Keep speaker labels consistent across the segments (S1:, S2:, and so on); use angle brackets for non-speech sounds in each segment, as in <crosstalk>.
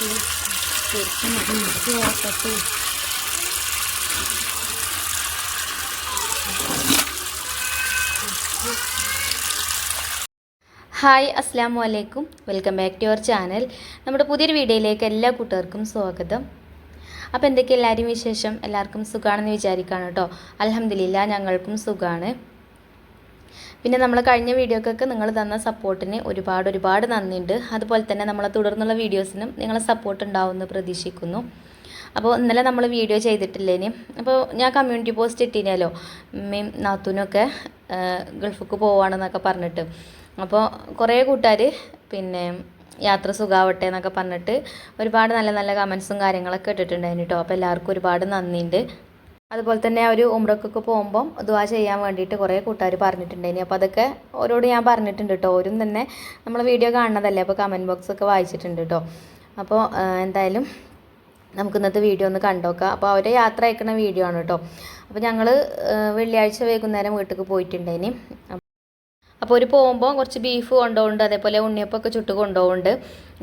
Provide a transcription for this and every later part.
S1: Hi അസ്സാം വലൈക്കും welcome back to your channel. നമ്മുടെ പുതിയൊരു വീഡിയോയിലേക്ക് എല്ലാ കൂട്ടുകാർക്കും സ്വാഗതം. അപ്പോൾ എന്തൊക്കെ എല്ലാവരും വിശേഷം? എല്ലാവർക്കും സുഖമാണെന്ന് വിചാരിക്കുകയാണ് കേട്ടോ. അലഹമില്ല ഞങ്ങൾക്കും സുഖമാണ് പിന്നെ നമ്മൾ കഴിഞ്ഞ വീഡിയോക്കൊക്കെ നിങ്ങൾ തന്ന സപ്പോർട്ടിന് ഒരുപാട് ഒരുപാട് നന്ദിയുണ്ട്. അതുപോലെ തന്നെ നമ്മളെ തുടർന്നുള്ള വീഡിയോസിനും നിങ്ങളെ സപ്പോർട്ട് ഉണ്ടാവുമെന്ന് പ്രതീക്ഷിക്കുന്നു. അപ്പോൾ ഇന്നലെ നമ്മൾ വീഡിയോ ചെയ്തിട്ടില്ലേനി അപ്പോൾ ഞാൻ കമ്മ്യൂണിറ്റി പോസ്റ്റ് ഇട്ടിനല്ലോ. ഉമ്മയും നാത്തൂനൊക്കെ ഗൾഫിക്ക് പോവാണെന്നൊക്കെ പറഞ്ഞിട്ട്. അപ്പോൾ കുറേ കൂട്ടുകാർ പിന്നെ യാത്ര സുഖാവട്ടെ എന്നൊക്കെ പറഞ്ഞിട്ട് ഒരുപാട് നല്ല നല്ല കമൻസും കാര്യങ്ങളൊക്കെ ഇട്ടിട്ടുണ്ടായിരുന്നു കേട്ടോ അപ്പോൾ എല്ലാവർക്കും ഒരുപാട് നന്ദിയുണ്ട്. അതുപോലെ തന്നെ ഒരു ഉമ്രക്കൊക്കെ പോകുമ്പം ദുവാ ചെയ്യാൻ വേണ്ടിയിട്ട് കുറേ കൂട്ടുകാർ പറഞ്ഞിട്ടുണ്ടായിരുന്നു അപ്പോൾ അതൊക്കെ ഓരോട് ഞാൻ പറഞ്ഞിട്ടുണ്ട് കേട്ടോ ഓരും തന്നെ നമ്മൾ വീഡിയോ കാണുന്നതല്ലേ? അപ്പോൾ കമന്റ് ബോക്സ് ഒക്കെ വായിച്ചിട്ടുണ്ട് കേട്ടോ അപ്പോൾ എന്തായാലും നമുക്ക് ഇന്നത്തെ വീഡിയോ ഒന്ന് കണ്ടോക്കാം. അപ്പോൾ അവരെ യാത്ര അയക്കുന്ന വീഡിയോ ആണ് കേട്ടോ അപ്പോൾ ഞങ്ങൾ വെള്ളിയാഴ്ച വൈകുന്നേരം വീട്ടിലേക്ക് പോയിട്ടുണ്ടായിനി. അപ്പോൾ ഒരു പോകുമ്പോൾ കുറച്ച് ബീഫ് കൊണ്ടുപോകുന്നുണ്ട് അതേപോലെ ഉണ്ണിയപ്പമൊക്കെ ചുട്ട് കൊണ്ടുപോകുന്നുണ്ട്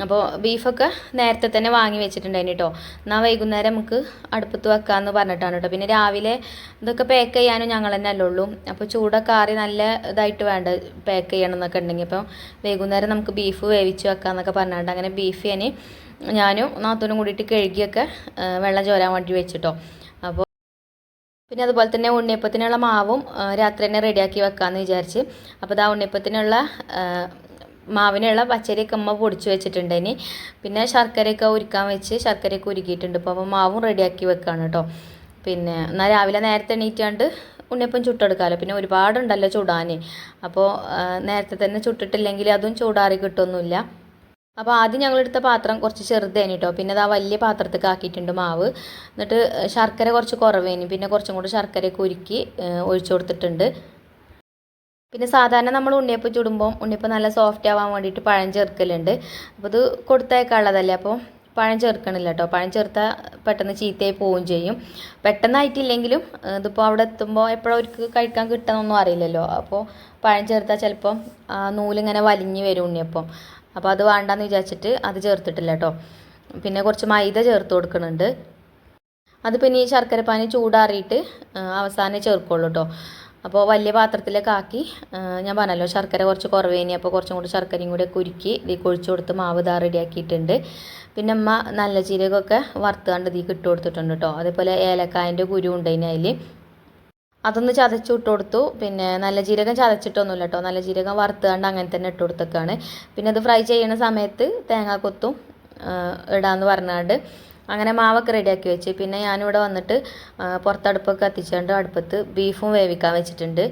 S1: അപ്പോൾ ബീഫൊക്കെ നേരത്തെ തന്നെ വാങ്ങി വെച്ചിട്ടുണ്ടായിന് കേട്ടോ എന്നാൽ വൈകുന്നേരം നമുക്ക് അടുപ്പത്ത് വെക്കാമെന്ന് പറഞ്ഞിട്ടാണ് കേട്ടോ പിന്നെ രാവിലെ ഇതൊക്കെ പാക്ക് ചെയ്യാനും ഞങ്ങൾ തന്നെ അല്ലുള്ളൂ അപ്പോൾ ചൂടൊക്കെ ആറി നല്ല ഇതായിട്ട് വേണ്ട പാക്ക് ചെയ്യണം എന്നൊക്കെ ഉണ്ടെങ്കിൽ. അപ്പോൾ വൈകുന്നേരം നമുക്ക് ബീഫ് വേവിച്ച് വെക്കാമെന്നൊക്കെ പറഞ്ഞിട്ട് അങ്ങനെ ബീഫ് ഞാനും നാത്തൂനും കൂടിയിട്ട് കഴുകിയൊക്കെ വെള്ളം ചോരാൻ വേണ്ടി വെച്ചിട്ടോ. പിന്നെ അതുപോലെ തന്നെ ഉണ്ണിയപ്പത്തിനുള്ള മാവും രാത്രി തന്നെ റെഡിയാക്കി വെക്കാമെന്ന് വിചാരിച്ച്. അപ്പോൾ ഇതാ ഉണ്ണിയപ്പത്തിനുള്ള ആ, മാവിനുള്ള പച്ചരിയൊക്കെ അമ്മ പൊടിച്ച് വെച്ചിട്ടുണ്ട് ഇനി. പിന്നെ ശർക്കരയൊക്കെ ഉരുക്കാൻ വെച്ച് ശർക്കരയൊക്കെ ഉരുക്കിയിട്ടുണ്ട്. അപ്പോൾ അപ്പോൾ മാവും റെഡിയാക്കി വെക്കുകയാണ് കേട്ടോ. പിന്നെ എന്നാൽ രാവിലെ നേരത്തെ എണീറ്റാണ്ട് ഉണ്ണിയപ്പം ചുട്ടെടുക്കാമല്ലോ പിന്നെ ഒരുപാടുണ്ടല്ലോ ചുടാൻ അപ്പോൾ നേരത്തെ തന്നെ ചുട്ടിട്ടില്ലെങ്കിൽ അതും ചൂടാറി കിട്ടുമൊന്നുമില്ല അപ്പോൾ ആദ്യം ഞങ്ങളെടുത്ത പാത്രം കുറച്ച് ചെറുതേനി കേട്ടോ പിന്നെ അത് ആ വലിയ പാത്രത്തേക്ക് ആക്കിയിട്ടുണ്ട് മാവ്. എന്നിട്ട് ശർക്കര കുറച്ച് കുറവേനി. പിന്നെ കുറച്ചും കൂടി ശർക്കരയൊക്കെ ഉരുക്കി ഒഴിച്ചു കൊടുത്തിട്ടുണ്ട്. പിന്നെ സാധാരണ നമ്മൾ ഉണ്ണിയപ്പം ചുടുമ്പോൾ ഉണ്ണിയപ്പം നല്ല സോഫ്റ്റ് ആവാൻ വേണ്ടിയിട്ട് പഴം ചേർക്കലുണ്ട്. അപ്പോൾ ഇത് കൊടുത്തേക്കാനുള്ളതല്ലേ അപ്പോൾ പഴം ചേർക്കണില്ല കേട്ടോ പഴം ചേർത്താൽ പെട്ടെന്ന് ചീത്തയായി പോവുകയും ചെയ്യും. പെട്ടെന്നായിട്ടില്ലെങ്കിലും ഇതിപ്പോൾ അവിടെ എത്തുമ്പോൾ എപ്പോഴും അവർക്ക് കഴിക്കാൻ കിട്ടണമെന്നൊന്നും അറിയില്ലല്ലോ. അപ്പോൾ പഴം ചേർത്താൽ ചിലപ്പം നൂലിങ്ങനെ വലിഞ്ഞ് വരും ഉണ്ണിയപ്പം. അപ്പോൾ അത് വേണ്ടാന്ന് വിചാരിച്ചിട്ട് അത് ചേർത്തിട്ടില്ല കേട്ടോ പിന്നെ കുറച്ച് മൈദ ചേർത്ത് കൊടുക്കുന്നുണ്ട് അത് പിന്നെ ഈ ശർക്കര പാനി ചൂടാറിയിട്ട് അവസാനം ചേർക്കുള്ളൂ കേട്ടോ അപ്പോൾ വലിയ പാത്രത്തിലൊക്കെ ആക്കി ഞാൻ പറഞ്ഞല്ലോ ശർക്കര കുറച്ച് കുറവേനി അപ്പോൾ കുറച്ചും കൂടി ശർക്കരയും കൂടി കുരുക്കി ഇതിൽ ഒഴിച്ച് കൊടുത്ത് മാവ് ഇതാ റെഡിയാക്കിയിട്ടുണ്ട് പിന്നെ അമ്മ നല്ല ജീരകമൊക്കെ വറുത്തുകൊണ്ട് ഇതിൽ ഇട്ട് കൊടുത്തിട്ടുണ്ട് കേട്ടോ അതേപോലെ ഏലക്കായന്റെ കുരു അതിൽ അതൊന്ന് ചതച്ച് ഇട്ട് കൊടുത്തു പിന്നെ നല്ല ജീരകം ചതച്ചിട്ടൊന്നുമില്ല കേട്ടോ നല്ല ജീരകം വറുത്തുകൊണ്ട് അങ്ങനെ തന്നെ ഇട്ട് കൊടുത്തേക്കാണ് പിന്നെ അത് ഫ്രൈ ചെയ്യുന്ന സമയത്ത് തേങ്ങാക്കൊത്തും ഇടാന്ന് പറഞ്ഞാണ്ട് അങ്ങനെ മാവൊക്കെ റെഡിയാക്കി വെച്ച്. പിന്നെ ഞാനിവിടെ വന്നിട്ട് പുറത്തടുപ്പൊക്കെ കത്തിച്ചുകൊണ്ട് അടുപ്പത്ത് ബീഫും വേവിക്കാൻ വെച്ചിട്ടുണ്ട്.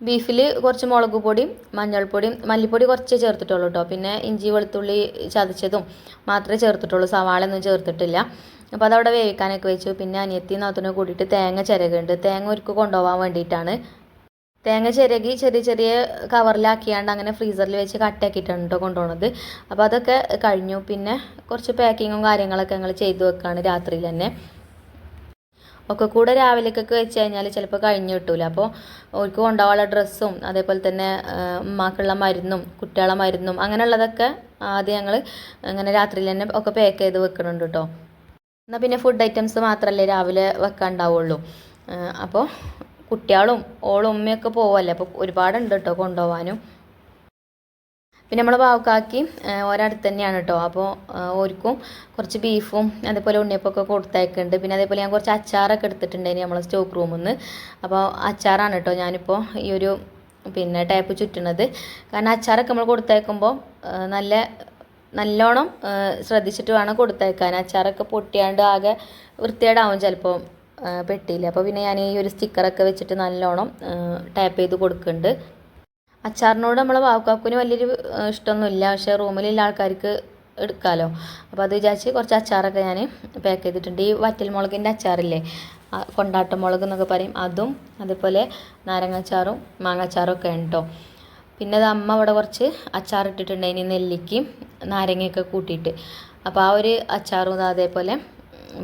S1: ബീഫിൽ കുറച്ച് മുളക് പൊടിയും മഞ്ഞൾപ്പൊടിയും മല്ലിപ്പൊടി കുറച്ചേ ചേർത്തിട്ടുള്ളൂ കേട്ടോ പിന്നെ ഇഞ്ചി വെളുത്തുള്ളി ചതച്ചതും മാത്രമേ ചേർത്തിട്ടുള്ളൂ. സവാള ഒന്നും ചേർത്തിട്ടില്ല. അപ്പോൾ അതവിടെ വേവിക്കാനൊക്കെ വെച്ചു. പിന്നെ അനിയത്തി നാത്തിനെ കൂടിയിട്ട് തേങ്ങ ചിരകുണ്ട് തേങ്ങ ഒരുക്ക് കൊണ്ടുപോകാൻ വേണ്ടിയിട്ടാണ്. തേങ്ങ ചിരകി ചെറിയ ചെറിയ കവറിലാക്കിയാണ്ട് അങ്ങനെ ഫ്രീസറിൽ വെച്ച് കട്ടാക്കിയിട്ടാണ് കേട്ടോ കൊണ്ടുപോകുന്നത് അപ്പോൾ അതൊക്കെ കഴിഞ്ഞു. പിന്നെ കുറച്ച് പാക്കിങ്ങും കാര്യങ്ങളൊക്കെ ഞങ്ങൾ ചെയ്തു വെക്കുകയാണ് രാത്രിയിൽ തന്നെ. ഒക്കെ കൂടെ രാവിലേക്കൊക്കെ വെച്ച് കഴിഞ്ഞാൽ ചിലപ്പോൾ കഴിഞ്ഞ് കിട്ടൂല. അപ്പോൾ അവർക്ക് കൊണ്ടുപോകാനുള്ള ഡ്രസ്സും അതേപോലെ തന്നെ ഉമ്മാക്കുള്ള മരുന്നും കുട്ടികളെ മരുന്നും അങ്ങനെയുള്ളതൊക്കെ ആദ്യം ഞങ്ങൾ അങ്ങനെ രാത്രിയിൽ തന്നെ ഒക്കെ പാക്ക് ചെയ്ത് വെക്കുന്നുണ്ട് കേട്ടോ എന്നാൽ പിന്നെ ഫുഡ് ഐറ്റംസ് മാത്രമല്ലേ രാവിലെ വെക്കാൻ ഉണ്ടാവുള്ളൂ അപ്പോൾ കുട്ടികളും ഓളും ഉമ്മയൊക്കെ പോവല്ലേ? അപ്പോൾ ഒരുപാടുണ്ട് കേട്ടോ കൊണ്ടുപോകാനും പിന്നെ നമ്മൾ പാവക്കാക്കി ഒരടുത്ത് തന്നെയാണ് കേട്ടോ അപ്പോൾ ഓർക്കും കുറച്ച് ബീഫും അതേപോലെ ഉണ്ണിയപ്പൊക്കെ കൊടുത്തയക്കുന്നുണ്ട് പിന്നെ അതേപോലെ ഞാൻ കുറച്ച് അച്ചാറൊക്കെ എടുത്തിട്ടുണ്ടായിരുന്നു നമ്മളെ സ്റ്റോക്ക് റൂമിൽ നിന്ന് അപ്പോൾ അച്ചാറാണ് കേട്ടോ ഞാനിപ്പോൾ ഈ ഒരു പിന്നെ ടേപ്പ് ചുറ്റുന്നത് കാരണം അച്ചാറൊക്കെ നമ്മൾ കൊടുത്തയക്കുമ്പോൾ നല്ല നല്ലോണം ശ്രദ്ധിച്ചിട്ട് വേണം കൊടുത്തേക്കാൻ. അച്ചാറൊക്കെ പൊട്ടിയാണ്ട് ആകെ വൃത്തികേടാവും ചിലപ്പോൾ പെട്ടിയില്ല അപ്പോൾ പിന്നെ ഞാൻ ഈ ഒരു സ്റ്റിക്കറൊക്കെ വെച്ചിട്ട് നല്ലോണം ടാപ്പ് ചെയ്ത് കൊടുക്കുന്നുണ്ട് അച്ചാറിനോട് നമ്മളെ വാക്കാക്കുന് വലിയൊരു ഇഷ്ടമൊന്നുമില്ല പക്ഷേ റൂമിലുള്ള ആൾക്കാർക്ക് എടുക്കാമല്ലോ അപ്പോൾ അത് വിചാരിച്ച് കുറച്ച് അച്ചാറൊക്കെ ഞാൻ പാക്ക് ചെയ്തിട്ടുണ്ട്. ഈ വറ്റൽ മുളകിന്റെ അച്ചാറില്ലേ കൊണ്ടാട്ടം മുളക് എന്നൊക്കെ പറയും. അതും അതേപോലെ നാരങ്ങാച്ചാറും മാങ്ങാച്ചാറും ഒക്കെ ഉണ്ട് പിന്നെ അത് അമ്മ അവിടെ കുറച്ച് അച്ചാർ ഇട്ടിട്ടുണ്ട്. ഇനി നെല്ലിക്കയും നാരങ്ങയൊക്കെ കൂട്ടിയിട്ട്. അപ്പോൾ ആ ഒരു അച്ചാറും അതേപോലെ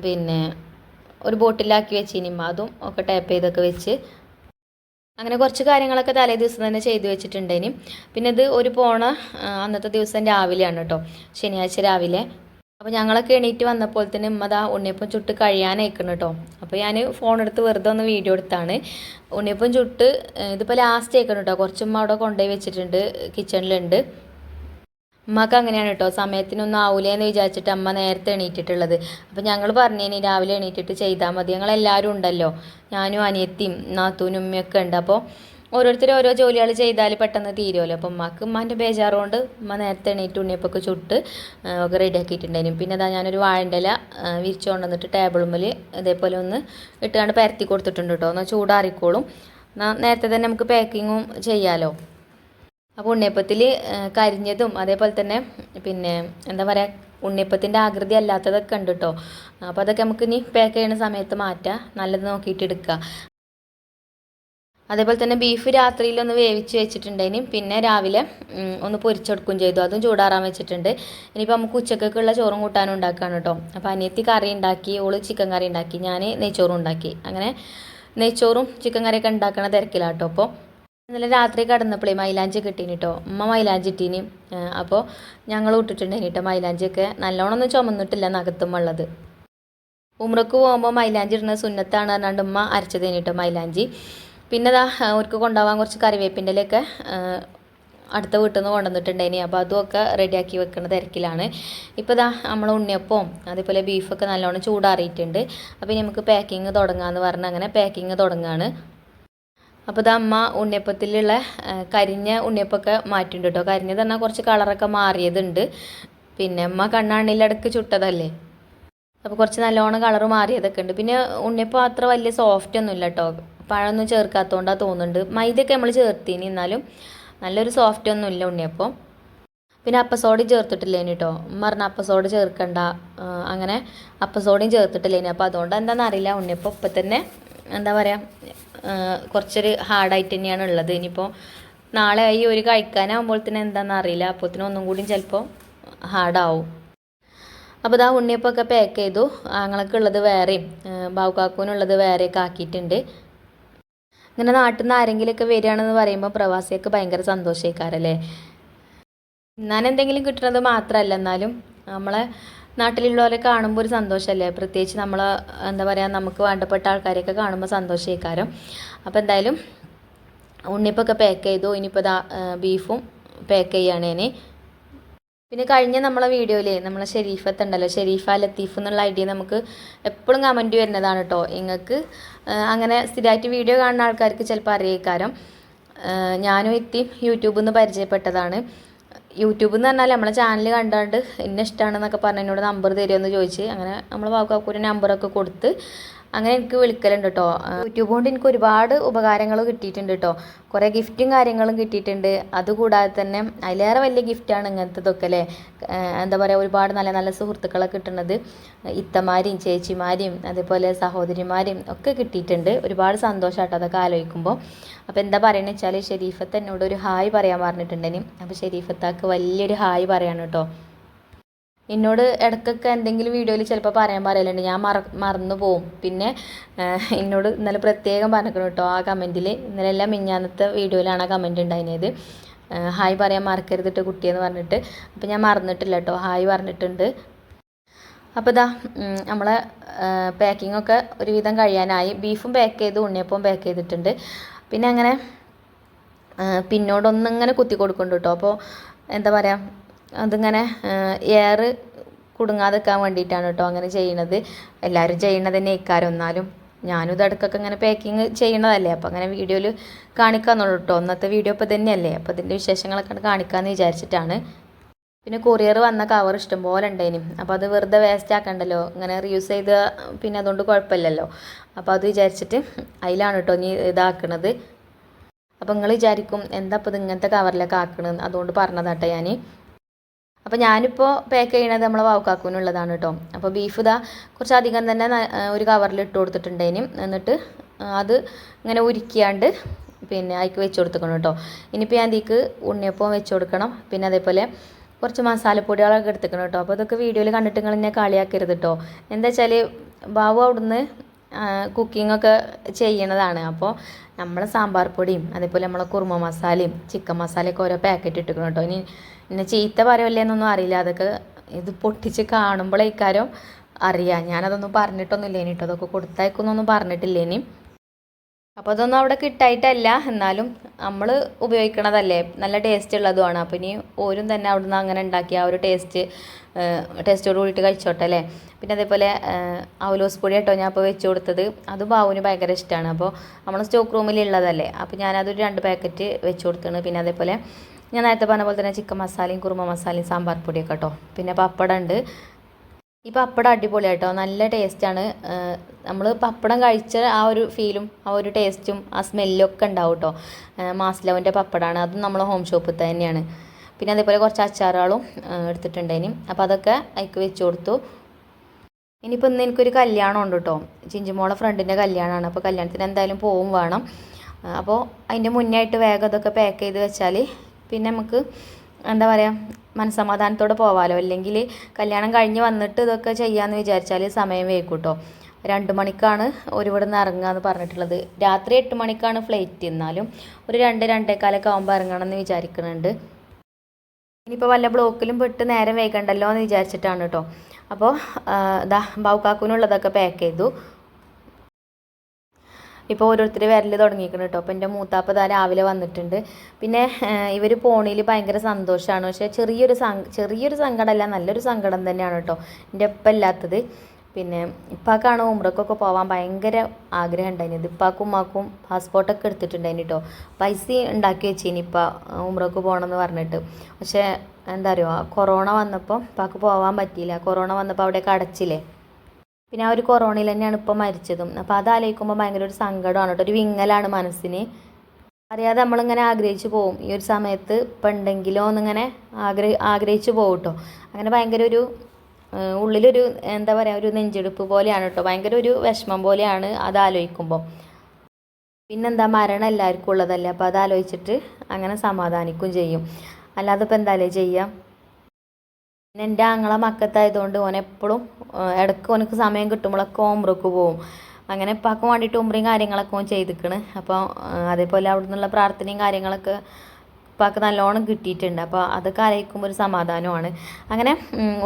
S1: പിന്നെ ഒരു ബോട്ടിലാക്കി വെച്ചിനിമ്മ അതും ഒക്കെ ടാപ്പ് ചെയ്തൊക്കെ വെച്ച് അങ്ങനെ കുറച്ച് കാര്യങ്ങളൊക്കെ തലേ ദിവസം തന്നെ ചെയ്തു വെച്ചിട്ടുണ്ടേനി പിന്നെ ഇത് ഒരു പോണ അന്നത്തെ ദിവസം രാവിലെയാണ് കേട്ടോ ശനിയാഴ്ച രാവിലെ അപ്പോൾ ഞങ്ങളൊക്കെ എണീറ്റ് വന്നപ്പോൾ തന്നെ ഉമ്മതാ ഉണ്ണിയപ്പം ചുട്ട് കഴിയാനയക്കണം കേട്ടോ അപ്പോൾ ഞാൻ ഫോൺ എടുത്ത് വെറുതെ ഒന്ന് വീഡിയോ എടുത്താണ്. ഉണ്ണിയപ്പം ചുട്ട് ഇതിപ്പോൾ ലാസ്റ്റ് ആക്കണം കേട്ടോ കുറച്ച് ഉമ്മ അവിടെ കൊണ്ടുപോയി വെച്ചിട്ടുണ്ട് കിച്ചണിലുണ്ട് ഉമ്മക്ക് അങ്ങനെയാണ് കേട്ടോ സമയത്തിനൊന്നും ആവൂലേ എന്ന് വിചാരിച്ചിട്ട് അമ്മ നേരത്തെ എണീറ്റിട്ടുള്ളത്. അപ്പോൾ ഞങ്ങൾ പറഞ്ഞേനി രാവിലെ എണീറ്റിട്ട് ചെയ്താൽ മതി. ഞങ്ങളെല്ലാവരും ഉണ്ടല്ലോ. ഞാനും അനിയത്തിയും നാത്തൂനും ഉമ്മയൊക്കെ ഉണ്ട്. അപ്പോൾ ഓരോരുത്തർ ഓരോ ജോലികൾ ചെയ്താൽ പെട്ടെന്ന് തീരുമല്ലോ അപ്പം ഉമ്മക്ക് ഉമ്മാന്റെ ബേജാറുകൊണ്ട് ഉമ്മ നേരത്തെ എണീറ്റ് ഉണ്ണിയപ്പൊക്കെ ചുട്ട് ഒക്കെ റെഡിയാക്കിയിട്ടുണ്ടായിരുന്നു പിന്നെ അതാ ഞാനൊരു വാഴന്റെ ഇല വിരിച്ചുകൊണ്ട് വിരിച്ചു കൊണ്ടുവന്നിട്ട് ടേബിളുമ്മൽ ഇതേപോലെ ഒന്ന് ഇട്ടുകൊണ്ട് പരത്തി കൊടുത്തിട്ടുണ്ട് കേട്ടോ ഒന്ന് ചൂടാറിക്കോളും. എന്നാൽ നേരത്തെ തന്നെ നമുക്ക് പാക്കിങ്ങും ചെയ്യാമല്ലോ അപ്പോൾ ഉണ്ണിയപ്പത്തിൽ കരിഞ്ഞതും അതേപോലെ തന്നെ പിന്നെ എന്താ പറയുക ഉണ്ണിയപ്പത്തിന്റെ ആകൃതി അല്ലാത്തതൊക്കെ ഉണ്ട് കേട്ടോ അപ്പോൾ അതൊക്കെ നമുക്ക് ഇനി പാക്ക് ചെയ്യുന്ന സമയത്ത് മാറ്റാം. നല്ലത് നോക്കിയിട്ട് എടുക്കുക അതേപോലെ തന്നെ ബീഫ് രാത്രിയിൽ ഒന്ന് വേവിച്ച് വെച്ചിട്ടുണ്ടേനും പിന്നെ രാവിലെ ഒന്ന് പൊരിച്ചെടുക്കുകയും ചെയ്തു. അതും ചൂടാറാൻ വെച്ചിട്ടുണ്ട്. ഇനിയിപ്പോൾ നമുക്ക് ഉച്ചക്കൊക്കെയുള്ള ചോറും കൂട്ടാനും ഉണ്ടാക്കുകയാണ് കേട്ടോ. അപ്പോൾ അനിയത്തി കറി ഉണ്ടാക്കി ഓൾ ചിക്കൻ കറി ഉണ്ടാക്കി ഞാൻ നെയ്ച്ചോറും ഉണ്ടാക്കി. അങ്ങനെ നെയ്ച്ചോറും ചിക്കൻ കറിയൊക്കെ ഉണ്ടാക്കണ തിരക്കിലാണ് കേട്ടോ അപ്പോൾ ഇന്നലെ രാത്രി കിടന്നപ്പോഴേ മൈലാഞ്ചി കിട്ടീനി കേട്ടോ ഉമ്മ മൈലാഞ്ചി ഇട്ടീനി. അപ്പോൾ ഞങ്ങൾ ഇട്ടിട്ടുണ്ടേനി കേട്ടോ മൈലാഞ്ചിയൊക്കെ നല്ലോണം ഒന്നും ചുമന്നിട്ടില്ല നകത്തുമുള്ളത് ഉമ്രക്ക് പോകുമ്പോൾ മൈലാഞ്ചി ഇടുന്ന സുന്നത്താണ് പറഞ്ഞാണ്ട് ഉമ്മ അരച്ചതേനി കേട്ടോ മൈലാഞ്ചി. പിന്നെ ദാ അവർക്ക് കൊണ്ടുപോകാൻ കുറച്ച് കറിവേപ്പിന്റെ ഇലയൊക്കെ അടുത്ത വീട്ടിൽ നിന്ന് കൊണ്ടുവന്നിട്ടുണ്ടായിനി അപ്പോൾ അതുമൊക്കെ റെഡിയാക്കി വെക്കുന്ന തിരക്കിലാണ്. ഇപ്പോൾ ഇതാ നമ്മൾ ഉണ്ണിയപ്പവും അതേപോലെ ബീഫൊക്കെ നല്ലോണം ചൂടാറിയിട്ടുണ്ട്. അപ്പോൾ ഇനി നമുക്ക് പാക്കിങ് തുടങ്ങാമെന്ന് പറഞ്ഞ് അങ്ങനെ പാക്കിങ് തുടങ്ങുകയാണ് അപ്പോൾ ഇത് അമ്മ ഉണ്ണിയപ്പത്തിലുള്ള കരിഞ്ഞ ഉണ്ണിയപ്പമൊക്കെ മാറ്റിയിട്ടുണ്ട് കേട്ടോ കരിഞ്ഞത് പറഞ്ഞാൽ കുറച്ച് കളറൊക്കെ മാറിയതുണ്ട്. പിന്നെ അമ്മ കണ്ണാണിയിലടക്ക് ചുട്ടതല്ലേ? അപ്പോൾ കുറച്ച് നല്ലോണം കളറ് മാറിയതൊക്കെ ഉണ്ട്. പിന്നെ ഉണ്ണിയപ്പം അത്ര വലിയ സോഫ്റ്റ് ഒന്നുമില്ല കേട്ടോ പഴമൊന്നും ചേർക്കാത്തതുകൊണ്ടാണ് തോന്നുന്നുണ്ട്. മൈദയൊക്കെ നമ്മൾ ചേർത്തിന്. എന്നാലും നല്ലൊരു സോഫ്റ്റ് ഒന്നും ഇല്ല ഉണ്ണിയപ്പം പിന്നെ അപ്പസോഡ് ചേർത്തിട്ടില്ലേനി കേട്ടോ ഉമ്മ പറഞ്ഞ അപ്പസോഡ ചേർക്കണ്ട. അങ്ങനെ അപ്പസോഡയും ചേർത്തിട്ടില്ലേനി. അപ്പോൾ അതുകൊണ്ട് എന്താണെന്ന് അറിയില്ല. ഉണ്ണിയപ്പം ഇപ്പം തന്നെ എന്താ പറയുക കുറച്ചൊരു ഹാർഡായിട്ട് തന്നെയാണ് ഉള്ളത്. ഇനിയിപ്പോൾ നാളെ ആയി ഒരു കഴിക്കാനാകുമ്പോഴത്തേന് എന്താണെന്ന് അറിയില്ല. അപ്പോഴത്തേനും ഒന്നും കൂടി ചിലപ്പോൾ ഹാർഡാവും അപ്പോൾ ഇതാ ഉണ്ണിയപ്പമൊക്കെ പാക്ക് ചെയ്തു. ആങ്ങളൊക്കെ ഉള്ളത് വേറെയും ബാവുക്കാക്കൂനുള്ളത് വേറെയൊക്കെ ആക്കിയിട്ടുണ്ട്. ഇങ്ങനെ നാട്ടിൽ നിന്ന് ആരെങ്കിലുമൊക്കെ വരികയാണെന്ന് പറയുമ്പോൾ പ്രവാസിയൊക്കെ ഭയങ്കര സന്തോഷമായിക്കാരല്ലേ ഞാൻ എന്തെങ്കിലും കിട്ടുന്നത് മാത്രമല്ല എന്നാലും നമ്മളെ നാട്ടിലുള്ളവരെ കാണുമ്പോൾ ഒരു സന്തോഷമല്ലേ പ്രത്യേകിച്ച് നമ്മൾ എന്താ പറയുക നമുക്ക് വേണ്ടപ്പെട്ട ആൾക്കാരെയൊക്കെ കാണുമ്പോൾ സന്തോഷമായിക്കാരം അപ്പോൾ എന്തായാലും ഉണ്ണിപ്പൊക്കെ പാക്ക് ചെയ്തു. ഇനിയിപ്പോൾ ബീഫും പാക്ക് ചെയ്യുകയാണ് പിന്നെ കഴിഞ്ഞ നമ്മളെ വീഡിയോയിൽ നമ്മളെ ഷെരീഫത്ത് ഉണ്ടല്ലോ ഷെരീഫ ലത്തീഫ് എന്നുള്ള ഐഡിയ നമുക്ക് എപ്പോഴും കമന്റ് വരുന്നതാണ് കേട്ടോ നിങ്ങൾക്ക് അങ്ങനെ സ്ഥിരമായിട്ട് വീഡിയോ കാണുന്ന ആൾക്കാർക്ക് ചിലപ്പോൾ അറിയേക്കാരം. ഞാനും എത്തി യൂട്യൂബിൽ നിന്ന് പരിചയപ്പെട്ടതാണ്. യൂട്യൂബ് എന്ന് പറഞ്ഞാൽ നമ്മളെ ചാനൽ കണ്ടാണ്ട് എന്നെ ഇഷ്ടമാണെന്നൊക്കെ പറഞ്ഞ് എന്നോട് നമ്പർ തരുമെന്ന് ചോദിച്ച് അങ്ങനെ നമ്മൾ വാക്കാക്കൂരി നമ്പറൊക്കെ കൊടുത്ത് അങ്ങനെ എനിക്ക് വിളിക്കലുണ്ട് കേട്ടോ യൂട്യൂബ് കൊണ്ട് എനിക്ക് ഒരുപാട് ഉപകാരങ്ങൾ കിട്ടിയിട്ടുണ്ട് കേട്ടോ കുറേ ഗിഫ്റ്റും കാര്യങ്ങളും കിട്ടിയിട്ടുണ്ട്. അതുകൂടാതെ തന്നെ അതിലേറെ വലിയ ഗിഫ്റ്റാണ് ഇങ്ങനത്തതൊക്കെ അല്ലേ? എന്താ പറയുക ഒരുപാട് നല്ല നല്ല സുഹൃത്തുക്കളൊക്കെ കിട്ടുന്നത്. ഇത്തമാരെയും ചേച്ചിമാരെയും അതേപോലെ സഹോദരിമാരെയും ഒക്കെ കിട്ടിയിട്ടുണ്ട്. ഒരുപാട് സന്തോഷമാട്ടോ അതൊക്കെ ആലോചിക്കുമ്പോൾ അപ്പോൾ എന്താ പറയുന്നത് വെച്ചാൽ ഷെരീഫത്ത് എന്നോട് ഒരു ഹായ് പറയാൻ പറഞ്ഞിട്ടുണ്ടെങ്കിൽ അപ്പോൾ ഷെരീഫത്താക്ക് വലിയൊരു ഹായ് പറയാണ് കേട്ടോ എന്നോട് ഇടയ്ക്കൊക്കെ എന്തെങ്കിലും വീഡിയോയിൽ ചിലപ്പോൾ പറയാൻ പറയലുണ്ട്. ഞാൻ മറ മറന്നു പോവും. പിന്നെ എന്നോട് ഇന്നലെ പ്രത്യേകം പറഞ്ഞിരിക്കണം കേട്ടോ. ആ കമന്റിൽ ഇന്നലെ എല്ലാം മിഞ്ഞാന്നത്തെ വീഡിയോയിലാണ് ആ കമന്റ് ഉണ്ടായിരുന്നത്. ഹായ് പറയാൻ മറക്കരുതിട്ട് കുട്ടിയെന്ന് പറഞ്ഞിട്ട്. അപ്പോൾ ഞാൻ മറന്നിട്ടില്ല കേട്ടോ ഹായ് പറഞ്ഞിട്ടുണ്ട്. അപ്പോൾ ഇതാ നമ്മളെ പാക്കിങ്ങൊക്കെ ഒരുവിധം കഴിയാനായി. ബീഫും പാക്ക് ചെയ്ത് ഉണ്ണിയപ്പവും പാക്ക് ചെയ്തിട്ടുണ്ട്. പിന്നെ അങ്ങനെ പിന്നോടൊന്നിങ്ങനെ കുത്തി കൊടുക്കുന്നുണ്ട് കേട്ടോ അപ്പോൾ എന്താ പറയുക അതിങ്ങനെ എയർ കുടുങ്ങാതെക്കാൻ വേണ്ടിയിട്ടാണ് കേട്ടോ അങ്ങനെ ചെയ്യണത് എല്ലാവരും ചെയ്യണത് തന്നെ ഇക്കാരം എന്നാലും ഞാനും ഇത് ഇടയ്ക്കൊക്കെ ഇങ്ങനെ പാക്കിങ് ചെയ്യണതല്ലേ അപ്പോൾ അങ്ങനെ വീഡിയോയിൽ കാണിക്കാന്നുള്ളൂ കേട്ടോ. ഒന്നത്തെ വീഡിയോ ഇപ്പോൾ തന്നെയല്ലേ അപ്പോൾ ഇതിന്റെ വിശേഷങ്ങളൊക്കെ കാണിക്കാമെന്ന് വിചാരിച്ചിട്ടാണ്. പിന്നെ കൊറിയർ വന്ന കവർ ഇഷ്ടം ഇഷ്ടംപോലെ ഉണ്ടായിനും അപ്പോൾ അത് വെറുതെ വേസ്റ്റ് ആക്കണ്ടല്ലോ. ഇങ്ങനെ റീയൂസ് ചെയ്ത് പിന്നെ അതുകൊണ്ട് കുഴപ്പമില്ലല്ലോ. അപ്പോൾ അത് വിചാരിച്ചിട്ട് അതിലാണ് കേട്ടോ ഇനി ഇതാക്കണത്. അപ്പോൾ നിങ്ങൾ വിചാരിക്കും എന്താ അപ്പോൾ ഇത് ഇങ്ങനത്തെ കവറിലൊക്കെ ആക്കണമെന്ന് അതുകൊണ്ട് പറഞ്ഞതാട്ടോ ഞാൻ അപ്പോൾ ഞാനിപ്പോൾ പാക്ക് ചെയ്യണത് നമ്മളെ വാവക്കാക്കൂനുള്ളതാണ് കേട്ടോ അപ്പോൾ ബീഫ് ഇതാ കുറച്ചധികം തന്നെ ഒരു കവറിൽ ഇട്ട് കൊടുത്തിട്ടുണ്ടേനും എന്നിട്ട് അത് ഇങ്ങനെ ഉരുക്കിയാണ്ട് പിന്നെ അതിക്ക് വെച്ച് കൊടുക്കണം കേട്ടോ ഇനിയിപ്പോൾ ഞാൻ അതിക്ക് ഉണ്ണിയപ്പം വെച്ച് കൊടുക്കണം. പിന്നെ അതേപോലെ കുറച്ച് മസാലപ്പൊടികളൊക്കെ എടുത്തേക്കണം കേട്ടോ അപ്പോൾ അതൊക്കെ വീഡിയോയിൽ കണ്ടിട്ട് നിങ്ങൾ എന്നെ കളിയാക്കരുത് കേട്ടോ എന്താ വെച്ചാൽ ബാബു അവിടുന്ന് കുക്കിംഗ് ഒക്കെ ചെയ്യണതാണ്. അപ്പോൾ നമ്മളെ സാമ്പാർ പൊടിയും അതേപോലെ നമ്മളെ കുറുമ മസാലയും ചിക്കൻ മസാലയൊക്കെ ഓരോ പാക്കറ്റ് ഇട്ടിരിക്കണം കേട്ടോ ഇനി എന്നെ ചീത്ത പറയുമല്ലേ എന്നൊന്നും അറിയില്ല. അതൊക്കെ ഇത് പൊട്ടിച്ച് കാണുമ്പോഴേക്കാരും അറിയാം. ഞാനതൊന്നും പറഞ്ഞിട്ടൊന്നുമില്ല ഇനി കേട്ടോ അതൊക്കെ കൊടുത്തയക്കുന്നൊന്നും പറഞ്ഞിട്ടില്ലേനി അപ്പോൾ അതൊന്നും അവിടെ കിട്ടായിട്ടല്ല. എന്നാലും നമ്മൾ ഉപയോഗിക്കണതല്ലേ. നല്ല ടേസ്റ്റ് ഉള്ളതുമാണ്. അപ്പോൾ ഇനി ഓരും തന്നെ അവിടുന്ന് അങ്ങനെ ഉണ്ടാക്കി ആ ഒരു ടേസ്റ്റ് ടേസ്റ്റോട് കൂടിയിട്ട് കഴിച്ചോട്ടെ അല്ലേ? പിന്നെ അതേപോലെ അവലോസ് പൊടി കേട്ടോ ഞാൻ അപ്പോൾ വെച്ച് കൊടുത്തത്. അത് ബാവുന് ഭയങ്കര ഇഷ്ടമാണ് അപ്പോൾ നമ്മൾ സ്റ്റോക്ക് റൂമിൽ ഉള്ളതല്ലേ അപ്പോൾ ഞാനതൊരു രണ്ട് പാക്കറ്റ് വെച്ച് കൊടുത്താണ്. പിന്നെ അതേപോലെ ഞാൻ നേരത്തെ പറഞ്ഞ പോലെ തന്നെ ചിക്കൻ മസാലയും കുറുമ മസാലയും സാമ്പാർ പൊടിയൊക്കെ കേട്ടോ പിന്നെ പപ്പടം ഉണ്ട്. ഈ പപ്പടം അടിപൊളിയാട്ടോ. നല്ല ടേസ്റ്റാണ് നമ്മൾ പപ്പടം കഴിച്ച ആ ഒരു ഫീലും ആ ഒരു ടേസ്റ്റും ആ സ്മെല്ലും ഒക്കെ ഉണ്ടാവും കേട്ടോ മാസ്ലവന്റെ പപ്പടമാണ് അതും നമ്മൾ ഹോം ഷോപ്പിൽ തന്നെയാണ്. പിന്നെ അതേപോലെ കുറച്ച് അച്ചാറുകളും എടുത്തിട്ടുണ്ടായിനി. അപ്പോൾ അതൊക്കെ അതിക്ക് വെച്ച് കൊടുത്തു. ഇനിയിപ്പോൾ ഇന്ന് എനിക്കൊരു കല്യാണം ഉണ്ട് കേട്ടോ ചിഞ്ചുമോളെ ഫ്രണ്ടിന്റെ കല്യാണമാണ് അപ്പോൾ കല്യാണത്തിന് എന്തായാലും പോവും വേണം. അപ്പോൾ അതിന്റെ മുന്നേ ആയിട്ട് വേഗം അതൊക്കെ പാക്ക് ചെയ്ത് വെച്ചാൽ പിന്നെ നമുക്ക് എന്താ പറയുക മനസ്സമാധാനത്തോടെ പോവാലോ. അല്ലെങ്കിൽ കല്യാണം കഴിഞ്ഞ് വന്നിട്ട് ഇതൊക്കെ ചെയ്യാമെന്ന് വിചാരിച്ചാൽ സമയം വൈകും കേട്ടോ രണ്ട് മണിക്കാണ് ഒരു നിന്ന് ഇറങ്ങുക എന്ന് പറഞ്ഞിട്ടുള്ളത്. രാത്രി എട്ട് മണിക്കാണ് ഫ്ലൈറ്റ് എന്നാലും ഒരു രണ്ട് രണ്ടേക്കാലൊക്കെ ആകുമ്പോൾ ഇറങ്ങണം എന്ന് വിചാരിക്കുന്നുണ്ട് ഇനിയിപ്പോൾ വല്ല ബ്ലോക്കിലും പെട്ട് നേരം വൈകണ്ടല്ലോ എന്ന് വിചാരിച്ചിട്ടാണ് കേട്ടോ അപ്പോൾ ഇതാ ബാവുക്കാക്കുനുള്ളതൊക്കെ പാക്ക് ചെയ്തു. ഇപ്പോൾ ഓരോരുത്തർ വരൽ തുടങ്ങിയിരിക്കണം കേട്ടോ അപ്പോൾ എന്റെ മൂത്താപ്പ ഇതാ രാവിലെ വന്നിട്ടുണ്ട്. പിന്നെ ഇവർ പോണയിൽ ഭയങ്കര സന്തോഷമാണ് പക്ഷേ ചെറിയൊരു ചെറിയൊരു സങ്കടമല്ല നല്ലൊരു സങ്കടം തന്നെയാണ് കേട്ടോ എന്റെ ഒപ്പം ഇല്ലാത്തത്. പിന്നെ ഇപ്പാക്കാണ് ഉമ്രക്കൊക്കെ പോകാൻ ഭയങ്കര ആഗ്രഹം ഉണ്ടായിരുന്നത് ഇപ്പാക്കും ഉമ്മാക്കും പാസ്പോർട്ടൊക്കെ എടുത്തിട്ടുണ്ടായിന് കേട്ടോ പൈസ ഉണ്ടാക്കി വെച്ചിനി ഇപ്പം ഉമ്രക്ക് പോകണമെന്ന് പറഞ്ഞിട്ട്. പക്ഷേ എന്താ പറയുക കൊറോണ വന്നപ്പോൾ ഇപ്പാക്ക് പോകാൻ പറ്റിയില്ല. കൊറോണ വന്നപ്പോൾ അവിടെയൊക്കെ അടച്ചില്ലേ? പിന്നെ ആ ഒരു കൊറോണയിൽ തന്നെയാണ് ഇപ്പം മരിച്ചതും. അപ്പോൾ അത് ആലോചിക്കുമ്പോൾ ഭയങ്കര ഒരു സങ്കടമാണ് കേട്ടോ. ഒരു വിങ്ങലാണ് മനസ്സിന്. അറിയാതെ നമ്മളിങ്ങനെ ആഗ്രഹിച്ചു പോവും. ഈ ഒരു സമയത്ത് ഇപ്പം ഉണ്ടെങ്കിലോ എന്നിങ്ങനെ ആഗ്രഹി ആഗ്രഹിച്ചു പോകും കേട്ടോ. അങ്ങനെ ഭയങ്കര ഒരു ഉള്ളിലൊരു എന്താ പറയുക ഒരു നെഞ്ചെടുപ്പ് പോലെയാണ് കേട്ടോ. ഭയങ്കര ഒരു വിഷമം പോലെയാണ് അത് ആലോചിക്കുമ്പോൾ പിന്നെന്താ മരണം എല്ലാവർക്കും ഉള്ളതല്ലേ? അപ്പോൾ അത് ആലോചിച്ചിട്ട് അങ്ങനെ സമാധാനിക്കും ചെയ്യും. അല്ലാതെ ഇപ്പം എന്തായാലും ചെയ്യാം? എന്റെ ആങ്ങളെ മക്കത്തായതുകൊണ്ട് ഓൻ എപ്പോഴും ഇടയ്ക്ക് ഓനക്ക് സമയം കിട്ടുമ്പോഴൊക്കെ ഓമ്രക്ക് പോവും. അങ്ങനെ ഇപ്പാക്ക് വേണ്ടിയിട്ട് ഉമ്രയും കാര്യങ്ങളൊക്കെ ഓൻ ചെയ്തിക്കണ്. അപ്പോൾ അതേപോലെ അവിടെ നിന്നുള്ള പ്രാർത്ഥനയും കാര്യങ്ങളൊക്കെ ഇപ്പാക്ക് നല്ലോണം കിട്ടിയിട്ടുണ്ട്. അപ്പോൾ അതൊക്കെ ആലോചിക്കുമ്പോൾ ഒരു സമാധാനമാണ് അങ്ങനെ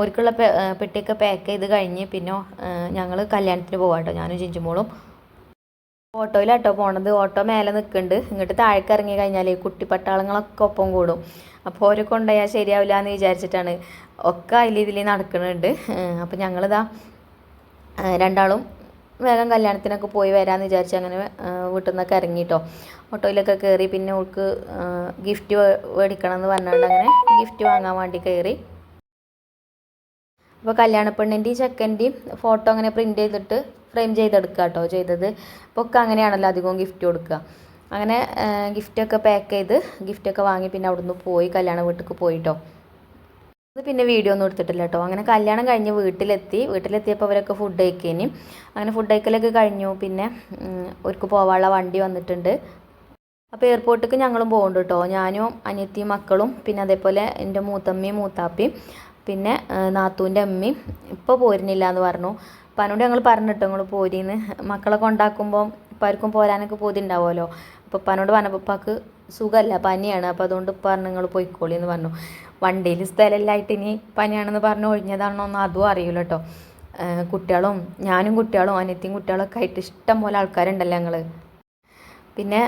S1: ഒരിക്കുള്ള പെട്ടിയൊക്കെ പാക്ക് ചെയ്ത് കഴിഞ്ഞ് പിന്നെ ഞങ്ങൾ കല്യാണത്തിന് പോവാട്ടോ. ഞാനും ചിഞ്ചുമോളും ഓട്ടോയിലാട്ടോ പോണത്. ഓട്ടോ മേലെ നിൽക്കുന്നുണ്ട് ഇങ്ങോട്ട് താഴേക്ക് ഇറങ്ങി കഴിഞ്ഞാൽ കുട്ടിപ്പട്ടാളങ്ങളൊക്കെ ഒപ്പം കൂടും. അപ്പോൾ ഓരോ കൊണ്ടുപോയാൽ ശരിയാവില്ല എന്ന് വിചാരിച്ചിട്ടാണ് ഒക്കെ അതിൽ ഇതിൽ നടക്കുന്നുണ്ട് അപ്പോൾ ഞങ്ങളിതാ രണ്ടാളും വേഗം കല്യാണത്തിനൊക്കെ പോയി വരാമെന്ന് വിചാരിച്ച് അങ്ങനെ വീട്ടിൽ നിന്നൊക്കെ ഇറങ്ങിയിട്ടോ ഓട്ടോയിലൊക്കെ കയറി പിന്നെ അവൾക്ക് ഗിഫ്റ്റ് മേടിക്കണം എന്ന് പറഞ്ഞുകൊണ്ട് അങ്ങനെ ഗിഫ്റ്റ് വാങ്ങാൻ വേണ്ടി കയറി അപ്പോൾ കല്യാണ പെണ്ണിന്റെയും ചെക്കന്റെയും ഫോട്ടോ അങ്ങനെ പ്രിന്റ് ചെയ്തിട്ട് ഫ്രെയിം ചെയ്തെടുക്കുക കേട്ടോ ചെയ്തത്. അപ്പോൾ ഒക്കെ അങ്ങനെയാണല്ലോ അധികവും ഗിഫ്റ്റ് കൊടുക്കുക. അങ്ങനെ ഗിഫ്റ്റൊക്കെ പാക്ക് ചെയ്ത് ഗിഫ്റ്റൊക്കെ വാങ്ങി പിന്നെ അവിടുന്ന് പോയി കല്യാണ വീട്ടിലേക്ക് പോയിട്ടോ. അത് പിന്നെ വീഡിയോ ഒന്നും എടുത്തിട്ടില്ല കേട്ടോ. അങ്ങനെ കല്യാണം കഴിഞ്ഞ് വീട്ടിലെത്തി. വീട്ടിലെത്തിയപ്പോൾ അവരൊക്കെ ഫുഡ് കഴിക്കേനി. അങ്ങനെ ഫുഡ് കഴിക്കലൊക്കെ കഴിഞ്ഞു. പിന്നെ ഒരുക്ക് പോകാനുള്ള വണ്ടി വന്നിട്ടുണ്ട്. അപ്പോൾ എയർപോർട്ടിലേക്ക് ഞങ്ങളും പോകുന്നുണ്ട് കേട്ടോ. ഞാനും അനിയത്തിയും മക്കളും പിന്നെ അതേപോലെ എന്റെ മൂത്തമ്മയും മൂത്താപ്പിയും പിന്നെ നാത്തൂന്റെ അമ്മയും. ഇപ്പോൾ പോരുന്നില്ല എന്ന് പറഞ്ഞു. ഉപ്പാനോട് ഞങ്ങൾ പറഞ്ഞിട്ടോ നിങ്ങൾ പോരിന്ന്. മക്കളെ കൊണ്ടാക്കുമ്പോൾ ഉപ്പാർക്കും പോരാനൊക്കെ പോതി ഉണ്ടാവുമല്ലോ. അപ്പോൾ ഉപ്പാനോട് പറഞ്ഞപ്പോൾ ഉപ്പാക്ക് സുഖമല്ല പനിയാണ്. അപ്പോൾ അതുകൊണ്ട് ഉപ്പ പറഞ്ഞു നിങ്ങൾ പോയിക്കോളി എന്ന് പറഞ്ഞു. വണ്ടിയിൽ സ്ഥലമില്ലായിട്ട് ഇനി പനിയാണെന്ന് പറഞ്ഞ് ഒഴിഞ്ഞതാണോ ഒന്നും അതും അറിയില്ല കേട്ടോ. കുട്ടികളും ഞാനും കുട്ടികളും അനിയത്തിയും കുട്ടികളൊക്കെ ആയിട്ട് ഇഷ്ടം പോലെ ആൾക്കാരുണ്ടല്ലോ ഞങ്ങൾ പിന്നെ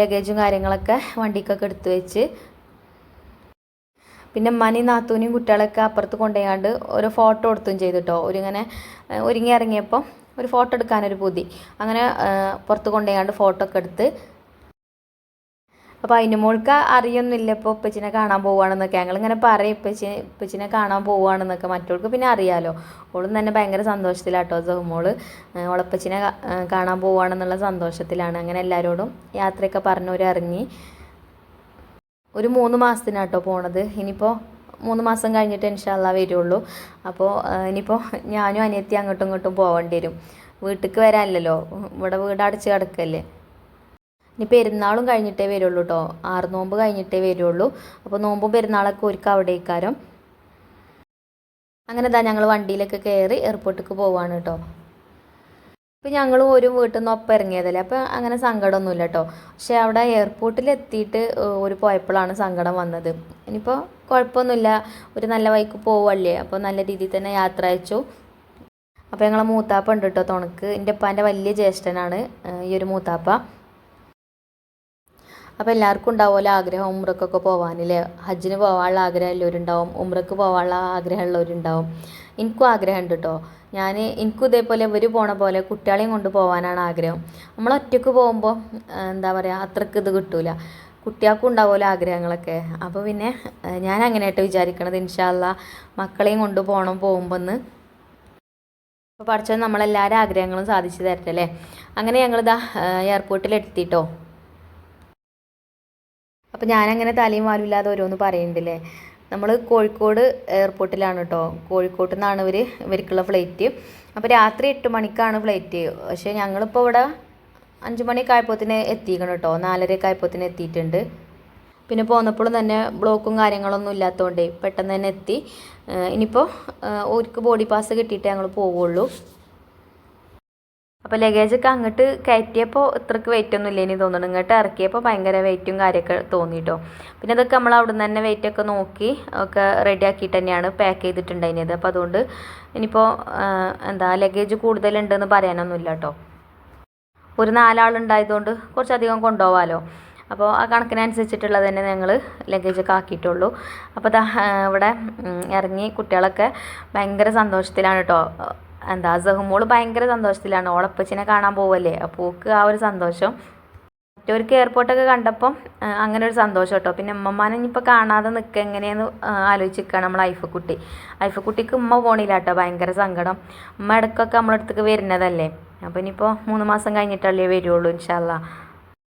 S1: ലഗേജും കാര്യങ്ങളൊക്കെ വണ്ടിക്കൊക്കെ എടുത്തു വെച്ച് പിന്നെ മനി നാത്തൂനെയും കുട്ടികളൊക്കെ അപ്പുറത്ത് കൊണ്ടുപോയാണ്ട് ഒരു ഫോട്ടോ എടുത്തും ചെയ്തിട്ടോ ഒരിങ്ങനെ ഒരുങ്ങി ഇറങ്ങിയപ്പോൾ ഒരു ഫോട്ടോ എടുക്കാനൊരു പൂതി. അങ്ങനെ പുറത്ത് കൊണ്ടുപോയാണ്ട് ഫോട്ടോ ഒക്കെ എടുത്ത്. അപ്പോൾ അതിന്റെ മോൾക്ക് അറിയൊന്നുമില്ല ഇപ്പോൾ ഉപ്പച്ചിനെ കാണാൻ പോവുകയാണെന്നൊക്കെ. ഞങ്ങളിങ്ങനെ പറയും ഇപ്പച്ചി ഉപ്പച്ചിനെ കാണാൻ പോവുകയാണെന്നൊക്കെ. മറ്റവൾക്ക് പിന്നെ അറിയാമല്ലോ ഓളും തന്നെ ഭയങ്കര സന്തോഷത്തിലാട്ടോ സഹുമോൾ ഓളപ്പച്ചിനെ കാണാൻ പോവുകയാണെന്നുള്ള സന്തോഷത്തിലാണ്. അങ്ങനെ എല്ലാവരോടും യാത്രയൊക്കെ പറഞ്ഞവർ ഇറങ്ങി. ഒരു മൂന്ന് മാസത്തിനാട്ടോ പോണത്. ഇനിയിപ്പോൾ മൂന്ന് മാസം കഴിഞ്ഞിട്ട് ഇൻഷാല്ല വരുള്ളൂ. അപ്പോൾ ഇനിയിപ്പോൾ ഞാനും അനിയത്തി അങ്ങോട്ടും ഇങ്ങോട്ടും പോകേണ്ടി വരും. വീട്ടിലേക്ക് വരാനല്ലോ ഇവിടെ വീട് അടച്ച് കിടക്കല്ലേ. ഇനി പെരുന്നാളും കഴിഞ്ഞിട്ടേ വരുള്ളൂ കേട്ടോ ആറ് നോമ്പ് കഴിഞ്ഞിട്ടേ വരുള്ളൂ. അപ്പോൾ നോമ്പും പെരുന്നാളൊക്കെ ഒരുക്ക അവിടെ ഇക്കാരം അങ്ങനെ ഇതാ ഞങ്ങൾ വണ്ടിയിലൊക്കെ കയറി എയർപോർട്ടിലേക്ക് പോവാണ് കേട്ടോ ഇപ്പം ഞങ്ങൾ ഒരു വീട്ടിൽ നിന്ന് ഒപ്പം ഇറങ്ങിയതല്ലേ? അപ്പം അങ്ങനെ സങ്കടമൊന്നുമില്ല കേട്ടോ പക്ഷേ അവിടെ എയർപോർട്ടിൽ എത്തിയിട്ട് ഒരു പോയപ്പോഴാണ് സങ്കടം വന്നത്. ഇനിയിപ്പോൾ കുഴപ്പമൊന്നുമില്ല. ഒരു നല്ല വഴിക്ക് പോവല്ലേ? അപ്പോൾ നല്ല രീതിയിൽ തന്നെ യാത്ര അയച്ചു. അപ്പോൾ ഞങ്ങളെ മൂത്താപ്പ ഉണ്ട് കേട്ടോ തുണക്ക്. എന്റെ ഉപ്പാന്റെ വലിയ ജ്യേഷ്ഠനാണ് ഈ ഒരു മൂത്താപ്പ. അപ്പോൾ എല്ലാവർക്കും ഉണ്ടാവുമല്ലോ ആഗ്രഹം ഉമ്രക്കൊക്കെ പോകാനില്ലേ ഹജ്ജിന് പോകാനുള്ള ആഗ്രഹം എല്ലാവരുണ്ടാവും ഉമ്രക്ക് പോകാനുള്ള ആഗ്രഹം ഉള്ളവരുണ്ടാവും. എനിക്കും ആഗ്രഹമുണ്ട് കേട്ടോ ഞാൻ എനിക്കും ഇതേപോലെ ഇവർ പോണ പോലെ കുട്ടികളെയും കൊണ്ട് പോകാനാണ് ആഗ്രഹം. നമ്മൾ ഒറ്റയ്ക്ക് പോകുമ്പോൾ എന്താ പറയുക അത്രയ്ക്ക് ഇത് കിട്ടൂല. കുട്ടികൾക്കും ഉണ്ടാവുമല്ലോ ആഗ്രഹങ്ങളൊക്കെ. അപ്പോൾ പിന്നെ ഞാൻ അങ്ങനെയായിട്ട് വിചാരിക്കണത് ഇൻഷാല്ല മക്കളെയും കൊണ്ട് പോകണം പോകുമ്പോൾ ഒന്ന് അപ്പോൾ പഠിച്ചത് നമ്മളെല്ലാവരും ആഗ്രഹങ്ങളും സാധിച്ചു തരട്ടെ അല്ലേ? അങ്ങനെ ഞങ്ങളിതാ എയർപോർട്ടിൽ എത്തിട്ടോ. അപ്പോൾ ഞാനങ്ങനെ തലയും വാലുമില്ലാതെ ഓരോന്ന് പറയുന്നുണ്ടല്ലേ നമ്മൾ കോഴിക്കോട് എയർപോർട്ടിലാണ് കേട്ടോ കോഴിക്കോട്ട് നിന്നാണ് ഇവർ ഇവർക്കുള്ള ഫ്ലൈറ്റ് അപ്പോൾ രാത്രി എട്ട് മണിക്കാണ് ഫ്ലൈറ്റ് പക്ഷേ ഞങ്ങളിപ്പോൾ ഇവിടെ അഞ്ച് മണിയൊക്കെ ആയപ്പോത്തിന് എത്തിക്കണം കേട്ടോ നാലരയൊക്കെ ആയപ്പോത്തിന് എത്തിയിട്ടുണ്ട്. പിന്നെ പോന്നപ്പോഴും തന്നെ ബ്ലോക്കും കാര്യങ്ങളൊന്നും ഇല്ലാത്തതുകൊണ്ടേ പെട്ടെന്ന് തന്നെ എത്തി. ഇനിയിപ്പോൾ ഓർക്ക് ബോഡി പാസ് കിട്ടിയിട്ടേ ഞങ്ങൾ പോവുള്ളൂ. അപ്പോൾ ലഗേജൊക്കെ അങ്ങോട്ട് കയറ്റിയപ്പോൾ ഇത്രക്ക് വെയിറ്റ് ഒന്നും ഇല്ലേനി തോന്നുന്നു. ഇങ്ങോട്ട് ഇറക്കിയപ്പോൾ ഭയങ്കര വെയിറ്റും കാര്യമൊക്കെ തോന്നിയിട്ടോ പിന്നെ അതൊക്കെ നമ്മൾ അവിടെ നിന്ന് തന്നെ വെയിറ്റ് ഒക്കെ നോക്കി ഒക്കെ റെഡി ആക്കിയിട്ട് തന്നെയാണ് പാക്ക് ചെയ്തിട്ടുണ്ടായിരുന്നത്. അപ്പോൾ അതുകൊണ്ട് ഇനിയിപ്പോൾ എന്താ ലഗേജ് കൂടുതലുണ്ടെന്ന് പറയാനൊന്നുമില്ല കേട്ടോ ഒരു നാലാളുണ്ടായതുകൊണ്ട് കുറച്ചധികം കൊണ്ടുപോകാമല്ലോ അപ്പോൾ ആ കണക്കിനനുസരിച്ചിട്ടുള്ളത് തന്നെ ഞങ്ങൾ ലഗേജൊക്കെ ആക്കിയിട്ടുള്ളൂ. അപ്പോൾ ഇവിടെ ഇറങ്ങി കുട്ടികളൊക്കെ ഭയങ്കര സന്തോഷത്തിലാണ് കേട്ടോ എന്താ സഹുമോൾ ഭയങ്കര സന്തോഷത്തിലാണ്. ഓളപ്പച്ചിനെ കാണാൻ പോവല്ലേ? അപ്പോൾ ആ ഒരു സന്തോഷം. മറ്റവർക്ക് എയർപോർട്ടൊക്കെ കണ്ടപ്പം അങ്ങനെ ഒരു സന്തോഷം കേട്ടോ പിന്നെ ഉമ്മമാനെ ഇനിയിപ്പോൾ കാണാതെ നിൽക്കുക എങ്ങനെയെന്ന് ആലോചിച്ചിരിക്കുകയാണ് നമ്മൾ ഐഫക്കുട്ടി. ഐഫക്കുട്ടിക്ക് ഉമ്മ പോണില്ല കേട്ടോ ഭയങ്കര സങ്കടം. ഉമ്മ ഇടയ്ക്കൊക്കെ നമ്മളടുത്തേക്ക് വരുന്നതല്ലേ? അപ്പോൾ ഇനിയിപ്പോൾ മൂന്ന് മാസം കഴിഞ്ഞിട്ടല്ലേ വരുള്ളൂ ഇൻഷാല്ല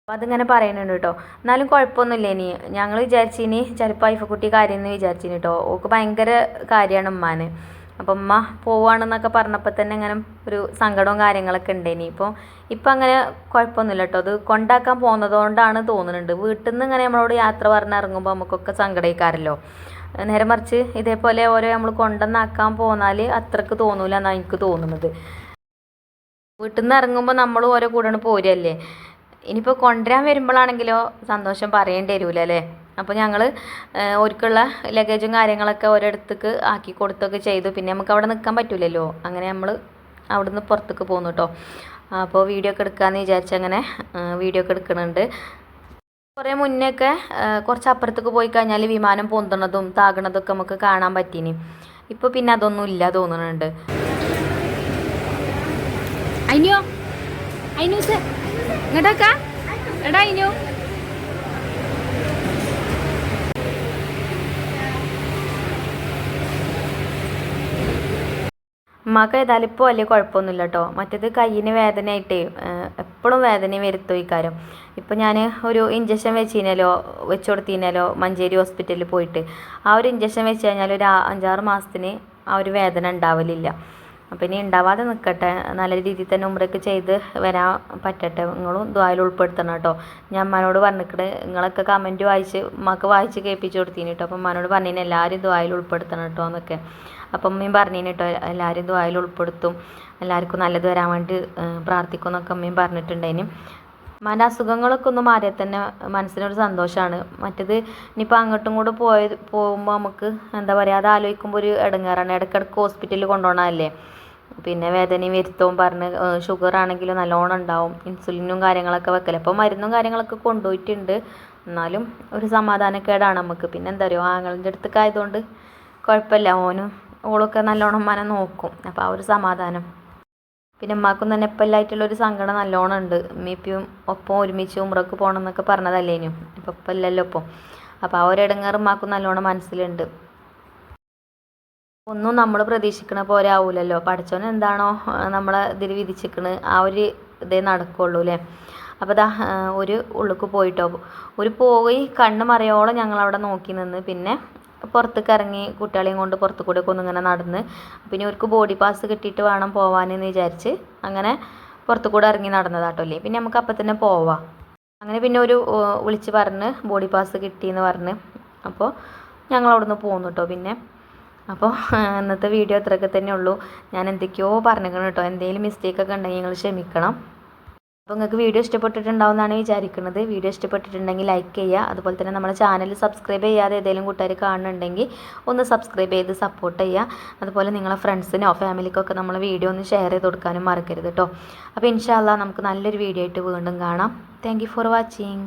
S1: അപ്പോൾ അതിങ്ങനെ പറയുന്നുണ്ട് കേട്ടോ എന്നാലും കുഴപ്പമൊന്നുമില്ല ഇനി. ഞങ്ങൾ വിചാരിച്ചിനി ചിലപ്പോൾ ഐഫക്കുട്ടി കാര്യം എന്ന് വിചാരിച്ചിനി കേട്ടോ ഓക്ക് ഭയങ്കര കാര്യമാണ് ഉമ്മാന്. അപ്പം ഉമ്മ പോവുകയാണെന്നൊക്കെ പറഞ്ഞപ്പോൾ തന്നെ ഇങ്ങനെ ഒരു സങ്കടവും കാര്യങ്ങളൊക്കെ ഉണ്ട്. ഇപ്പോൾ ഇപ്പം അങ്ങനെ കുഴപ്പമൊന്നുമില്ല കേട്ടോ അത് കൊണ്ടാക്കാൻ പോകുന്നതുകൊണ്ടാണ് തോന്നുന്നുണ്ട്. വീട്ടിൽ നിന്ന് ഇങ്ങനെ നമ്മളോട് യാത്ര പറഞ്ഞിറങ്ങുമ്പോൾ നമുക്കൊക്കെ സങ്കടയിക്കാറല്ലോ നേരെ മറിച്ച് ഇതേപോലെ ഓരോ നമ്മൾ കൊണ്ടുവന്നാക്കാൻ പോന്നാൽ അത്രയ്ക്ക് തോന്നൂല എന്നാണ് എനിക്ക് തോന്നുന്നത്. വീട്ടിൽ നിന്ന് ഇറങ്ങുമ്പോൾ നമ്മൾ ഓരോ കൂടെയാണ് പോരല്ലേ? ഇനിയിപ്പോൾ കൊണ്ടുവരാൻ വരുമ്പോഴാണെങ്കിലോ സന്തോഷം പറയേണ്ടി വരില്ല അല്ലേ അപ്പോൾ ഞങ്ങൾ ഒരുക്കുള്ള ലഗേജും കാര്യങ്ങളൊക്കെ ഒരിടത്തേക്ക് ആക്കി കൊടുത്തൊക്കെ ചെയ്തു. പിന്നെ നമുക്ക് അവിടെ നിൽക്കാൻ പറ്റില്ലല്ലോ അങ്ങനെ നമ്മൾ അവിടുന്ന് പുറത്തേക്ക് പോന്നു കേട്ടോ അപ്പോൾ വീഡിയോ ഒക്കെ എടുക്കാമെന്ന് വിചാരിച്ച് അങ്ങനെ വീഡിയോ ഒക്കെ എടുക്കുന്നുണ്ട് കുറേ മുന്നേ ഒക്കെ കുറച്ച് അപ്പുറത്തേക്ക് പോയി കഴിഞ്ഞാൽ വിമാനം പൊന്തണതും താകണതൊക്കെ നമുക്ക് കാണാൻ പറ്റീനി. ഇപ്പോൾ പിന്നെ അതൊന്നും ഇല്ല തോന്നുന്നുണ്ട്
S2: അയിനോ അയിനൂസ് സർ എടാ അയിനു.
S1: ഉമ്മാക്ക് ഏതായാലും ഇപ്പോൾ വലിയ കുഴപ്പമൊന്നുമില്ല കേട്ടോ മറ്റേത് കയ്യിന് വേദനയായിട്ടേ എപ്പോഴും വേദന വരുത്തോ ഇക്കാരം ഇപ്പം ഞാൻ ഒരു ഇഞ്ചക്ഷൻ വെച്ചിനല്ലോ വെച്ച് കൊടുത്തിനല്ലോ മഞ്ചേരി ഹോസ്പിറ്റലിൽ പോയിട്ട്. ആ ഒരു ഇഞ്ചക്ഷൻ വെച്ച് കഴിഞ്ഞാൽ ഒരു അഞ്ചാറ് മാസത്തിന് ആ ഒരു വേദന ഉണ്ടാവലില്ല. അപ്പം ഇനി ഉണ്ടാവാതെ നിൽക്കട്ടെ നല്ല രീതിയിൽ തന്നെ ഉമ്രയൊക്കെ ചെയ്ത് വരാൻ പറ്റട്ടെ. നിങ്ങളും ദ്വായിൽ ഉൾപ്പെടുത്തണം കേട്ടോ. ഞാൻ അമ്മാനോട് പറഞ്ഞിട്ട് നിങ്ങളൊക്കെ കമന്റ് വായിച്ച് ഉമ്മക്ക് വായിച്ച് കേൾപ്പിച്ച് കൊടുത്തീനി കേട്ടോ. അപ്പം അമ്മാനോട് പറഞ്ഞിന് എല്ലാവരും ദ്വായിൽ ഉൾപ്പെടുത്തണം കേട്ടോ എന്നൊക്കെ. അപ്പം അമ്മയും പറഞ്ഞിന് കേട്ടോ എല്ലാവരും ദ്വായിൽ ഉൾപ്പെടുത്തും. എല്ലാവർക്കും നല്ലത് വരാൻ വേണ്ടി പ്രാർത്ഥിക്കും എന്നൊക്കെ അമ്മയും പറഞ്ഞിട്ടുണ്ടായിന്. മന അസുഖങ്ങളൊക്കെ ഒന്ന് മാറിയാൽ തന്നെ മനസ്സിനൊരു സന്തോഷമാണ് മറ്റേത് ഇനിയിപ്പോൾ അങ്ങോട്ടും കൂടെ പോയത് പോകുമ്പോൾ നമുക്ക് എന്താ പറയുക അത് ആലോചിക്കുമ്പോൾ ഒരു ഇടങ്ങേറാണ് ഇടയ്ക്കിടയ്ക്ക് ഹോസ്പിറ്റലിൽ കൊണ്ടുപോകണമല്ലേ പിന്നെ വേദനയും വരുത്തവും പറഞ്ഞ് ഷുഗർ ആണെങ്കിലും നല്ലോണം ഉണ്ടാവും. ഇൻസുലിനും കാര്യങ്ങളൊക്കെ വെക്കൽ. അപ്പോൾ മരുന്നും കാര്യങ്ങളൊക്കെ കൊണ്ടുപോയിട്ടുണ്ട്. എന്നാലും ഒരു സമാധാനക്കേടാണ് നമുക്ക്. പിന്നെ എന്താ പറയുക ആങ്ങളിന്റെ അടുത്തൊക്കെ ആയതുകൊണ്ട് കുഴപ്പമില്ല. ഓനും ഓളൊക്കെ നല്ലോണം മന നോക്കും. അപ്പോൾ ആ ഒരു സമാധാനം. പിന്നെ ഉമ്മാക്കും തന്നെ ഇപ്പം എല്ലായിട്ടുള്ള ഒരു സങ്കടം നല്ലോണം ഉണ്ട്. ഉമ്മിപ്പിയും ഒപ്പം ഒരുമിച്ച് ഉമ്രക്ക് പോകണം എന്നൊക്കെ പറഞ്ഞതല്ലേനും. ഇപ്പം ഇപ്പം ഇല്ലല്ലോ ഇപ്പോൾ അപ്പോൾ ആ ഒരു ഇടങ്ങേറ് ഉമ്മാക്കും നല്ലോണം മനസ്സിലുണ്ട്. ഒന്നും നമ്മൾ പ്രതീക്ഷിക്കണ പോലെ ആവൂലല്ലോ. പഠിച്ചവൻ എന്താണോ നമ്മളെ ഇതിൽ വിധിച്ചിരിക്കുന്നത് ആ ഒരു ഇതേ നടക്കുള്ളൂ അല്ലേ അപ്പോൾ ദാ ഒരു ഉള്ളിക്ക് പോയിട്ടോ. ഒരു പോയി കണ്ണ് മറിയോളം ഞങ്ങൾ അവിടെ നോക്കി നിന്ന്. പിന്നെ പുറത്തേക്ക് ഇറങ്ങി കുട്ടികളെയും കൊണ്ട് പുറത്തു കൂടെ ഒക്കെ ഒന്നിങ്ങനെ നടന്ന് പിന്നെ അവർക്ക് ബോഡി പാസ് കിട്ടിയിട്ട് വേണം പോവാനെന്ന് വിചാരിച്ച് അങ്ങനെ പുറത്തു കൂടെ ഇറങ്ങി നടന്നതാട്ടോ അല്ലേ? പിന്നെ നമുക്ക് അപ്പം തന്നെ പോവാം. അങ്ങനെ പിന്നെ ഒരു വിളിച്ച് പറഞ്ഞ് ബോഡി പാസ് കിട്ടിയെന്ന് പറഞ്ഞ് അപ്പോൾ ഞങ്ങൾ അവിടുന്ന് പോന്നു കേട്ടോ പിന്നെ അപ്പോൾ ഇന്നത്തെ <laughs> വീഡിയോ അത്രയൊക്കെ തന്നെ ഉള്ളൂ. ഞാൻ എന്തൊക്കെയോ പറഞ്ഞിരിക്കണം കേട്ടോ. എന്തെങ്കിലും മിസ്റ്റേക്കൊക്കെ ഉണ്ടെങ്കിൽ നിങ്ങൾ ക്ഷമിക്കണം. അപ്പോൾ നിങ്ങൾക്ക് വീഡിയോ ഇഷ്ടപ്പെട്ടിട്ടുണ്ടാവുമെന്നാണ് വിചാരിക്കുന്നത്. വീഡിയോ ഇഷ്ടപ്പെട്ടിട്ടുണ്ടെങ്കിൽ ലൈക്ക് ചെയ്യുക. അതുപോലെ തന്നെ നമ്മുടെ ചാനൽ സബ്സ്ക്രൈബ് ചെയ്യാതെ ഏതെങ്കിലും കൂട്ടുകാർ കാണുന്നുണ്ടെങ്കിൽ ഒന്ന് സബ്സ്ക്രൈബ് ചെയ്ത് സപ്പോർട്ട് ചെയ്യുക. അതുപോലെ നിങ്ങളെ ഫ്രണ്ട്സിനോ ഫാമിലിക്കൊക്കെ നമ്മൾ വീഡിയോ ഒന്ന് ഷെയർ ചെയ്ത് കൊടുക്കാനും മറക്കരുത് കേട്ടോ. അപ്പോൾ ഇൻഷാല്ല നമുക്ക് നല്ലൊരു വീഡിയോ ആയിട്ട് വീണ്ടും കാണാം. Thank for watching